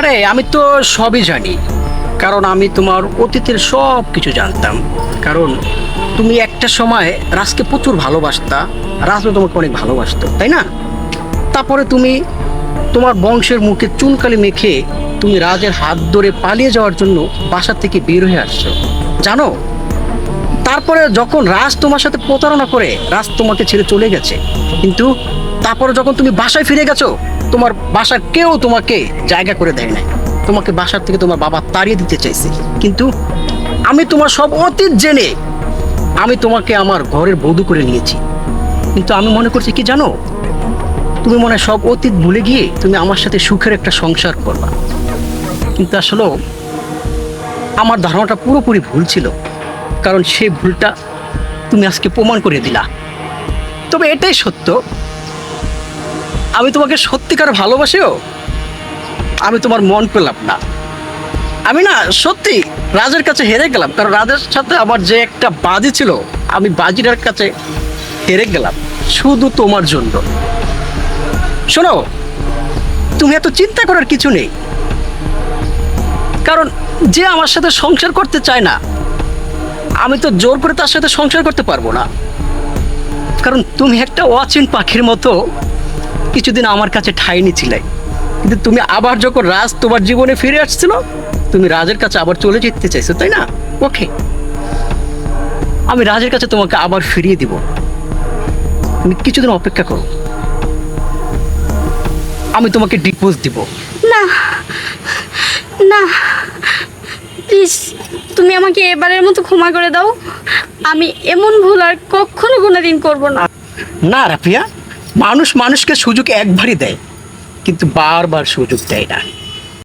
আরে, আমি তো সবই জানি। কারণ আমি তোমার অতীতের সব কিছু জানতাম। কারণ তুমি একটা সময় রাজকে প্রচুর ভালোবাসতা। রাজও তোমাকে অনেক ভালোবাসতো, তাই না? তারপরে তুমি তোমার বংশের মুখে চুনকালি মেখে তুমি রাজের হাত ধরে পালিয়ে যাওয়ার জন্য বাসা থেকে বের হয়ে আসছো। জানো? তারপরে যখন রাজ তোমার সাথে প্রতারণা করে, রাজ তোমাকে ছেড়ে চলে গেছে। কিন্তু তারপরে যখন তুমি বাসায় ফিরে গেছো তোমার বাসার কেউ তোমাকে জায়গা করে দেয় নাই। তোমাকে বাসার থেকে তোমার বাবা তাড়িয়ে দিতে চাইছে। কিন্তু আমি তোমার সব অতীত জেনে আমি তোমাকে আমার ঘরের বধূ করে নিয়েছি। কিন্তু আমি মনে করছি কি জানো? তুমি মনে সব অতীত ভুলে গিয়ে তুমি আমার সাথে সুখের একটা সংসার করবা। কিন্তু আসলে আমার ধারণাটা পুরোপুরি ভুল ছিল। কারণ সেই ভুলটা তুমি আজকে প্রমাণ করে দিলা। তবে এটাই সত্য আমি তোমাকে সত্যিকার ভালোবাসিও? আমি তোমার মন পেলাম না। আমি না, সত্যি, রাজের কাছে হেরে গেলাম। কারণ রাজের সাথে আমার যে একটা বাজি ছিল, আমি বাজিটার কাছে হেরে গেলাম। শুধু তোমার জন্য। শোনো, তুমি এত চিন্তা করার কিছু নেই। কারণ যে আমার সাথে সংসার করতে চায় না, আমি তো জোর করে তার সাথে সংসার করতে পারব না। কারণ তুমি একটা অচিন পাখির মতো কিছুদিন আমার কাছে ঠাই নিছিলে কিন্তু তুমি আবার যখন রাজ তোমার জীবনে ফিরে আসছিল তুমি রাজের কাছে আবার চলে যেতে চাইছো তাই না? ওকে আমি রাজের কাছে তোমাকে আবার ফিরিয়ে দিব। তুমি কিছুদিন অপেক্ষা করো। আমি তোমাকে ডিপোজ দিব। না না প্লিজ তুমি আমাকে এবারের মতো ক্ষমা করে দাও। আমি এমন ভুল আর কখনো কোনোদিন করব না। না রাফিয়া। মানুষ মানুষকে সুযোগ একবারই দেয় কিন্তু বারবার সুযোগ দেয় না।